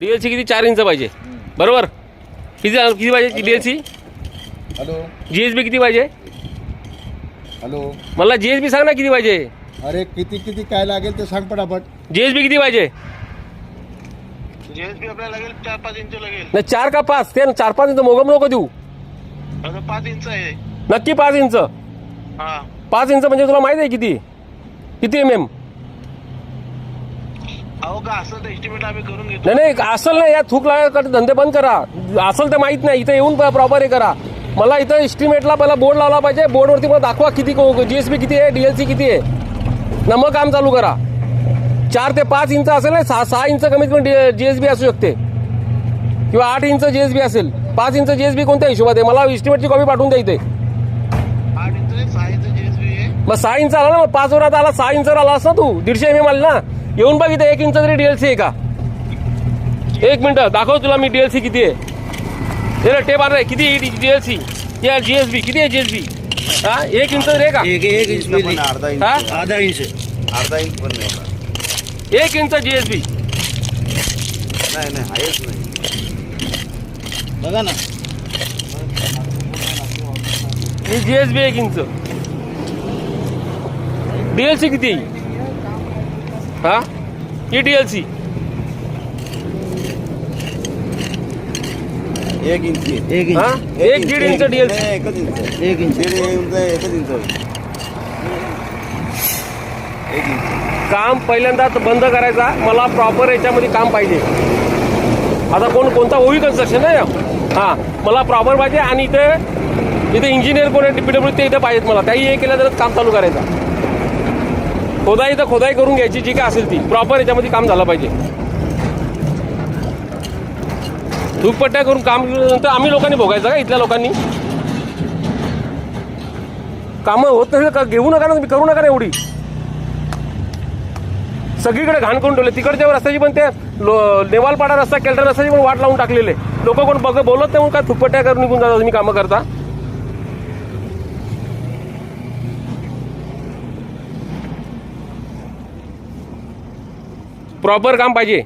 DLC किती? चार inch पाहिजे. बरोबर? किती किती पाहिजे डीएलसी हॅलो. जीएसबी किती पाहिजे? हॅलो. मला जीएसबी सांग ना किती पाहिजे. अरे किती किती काय लागेल ते सांग पटापट. जीएसबी किती पाहिजे? जीएसबी आपल्याला लागेल चार पाच इंच लागेल. नाही चार का पाच? ते ना चार पाच इंच मोगम नको देऊ. आता पाच इंच आहे. नक्की पाच इंच. हा. पाच इंच म्हणजे तुला माहीत आहे किती? किती एम एम अहो का असं तर एस्टिमेट आम्ही करून घेतो. नाही नाही असल नाही या थूक लागायकडे धंदे बंद करा. असल तर माहीत नाही इथं येऊन प्रॉपर हे करा. मला इथं एस्टिमेटला पहिला बोर्ड लावला पाहिजे बोर्डवरती मला दाखवा किती जीएसबी किती आहे डीएलसी किती आहे. न मग काम चालू करा. चार ते पाच इंच असेल ना सहा सहा इंच कमीत कमी जीएसबी असू शकते. किंवा आठ इंच जीएसबी असेल पाच इंच जीएसबी कोणत्या हिशोबात आहे? मला एस्टिमेटची कॉपी पाठवून द्या इथे. आठ इंच आहे, सहा इंच जीएसबी आहे. मग सहा इंच आला ना मग पाच वरात आला सहा इंच आला असं तू. दीडशे एम एम आले ना. येऊन बघ इथे एक इंच तरी डीएलसी आहे का? एक मिनिट दाखव तुला मी डीएलसी किती आहे. रे, टेप आलं किती डीएलसी या जीएसबी किती आहे जीएसबी हा एक इंच तरी आहे का? एक एक इंच अर्धा इंच. हा? आधा इंच अर्धा इंच पण नाही. होणार. एक इंच जीएसबी नाही नाही आहेच नाही. बघा ना. ही जीएसबी एक इंच. डीएलसी किती? हा? डीएलसी एक इंची एक हा? इंच एक दीड इंच डीएलसी नाही, एकच इंच एक इंच दीड इंच एकच इंच एक इंच काम पहिल्यांदा बंद करायचा. मला प्रॉपर याच्यामध्ये काम पाहिजे. आता कोण कोणता ओवी कन्स्ट्रक्शन आहे? हां मला प्रॉपर पाहिजे आणि इथे इथे इंजिनियर कोण आहे डीपीडब्ल्यू ते इथे पाहिजेत मला. त्याही हे केलं तर काम चालू करायचं. खोदाई तर खोदाई करून घ्यायची जी काय असेल ती. प्रॉपर याच्यामध्ये काम झालं पाहिजे. धूपपट्ट्या करून काम केल्यानंतर आम्ही लोकांनी भोगायचं का इथल्या लोकांनी? कामं होत नसेल का घेऊ नका ना तुम्ही करू नका ना एवढी. सगळीकडे घाण करून ठेवले. तिकडच्या रस्त्याची पण ते लो- नेवालपाडा रस्ता केलटा रस्त्याची पण वाट लावून टाकलेले. लोक कोण बघ बोलत नाही म्हणून काय थुपट्ट्या करून निघून जातात तुम्ही कामं करता? प्रॉपर काम पाहिजे.